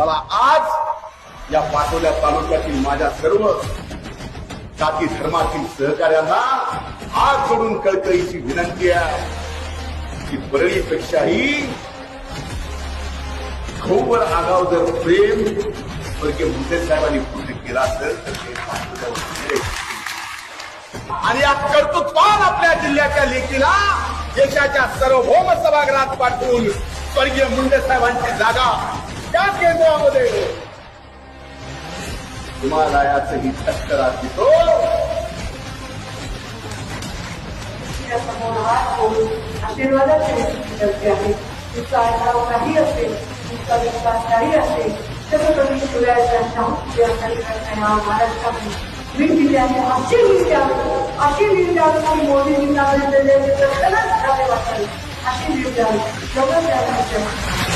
मला आज या पाटोल्या तालुक्यातील माझ्या सर्व जाती धर्मातील सहकार्यांना आज जोडून कळकळीची विनंती आहे की परळीपेक्षाही खोवर आगाव जर प्रेम स्वर्गीय मुंडे साहेबांनी पूर्ण केला तर आणि या कर्तृत्वान आपल्या जिल्ह्याच्या लेखीला देशाच्या सर्वभौम सभागृहात पाठवून स्वर्गीय मुंडे साहेबांची जागा त्या केंद्रामध्ये. हिमालयाचंही टक्करात देतो समोर हात जोडून आशीर्वादाची करते आहे. तिचा आधार काही असेल तिचा विश्वास काही असेल छत्रपती शिवरायांच्या शाहू या महाराष्ट्रामध्ये वीर दिल्याने अशी वीर द्यावी अशी मोदींनी सांगितलेले प्रश्नच झाले वाटावे अशी एवढंच द्यावी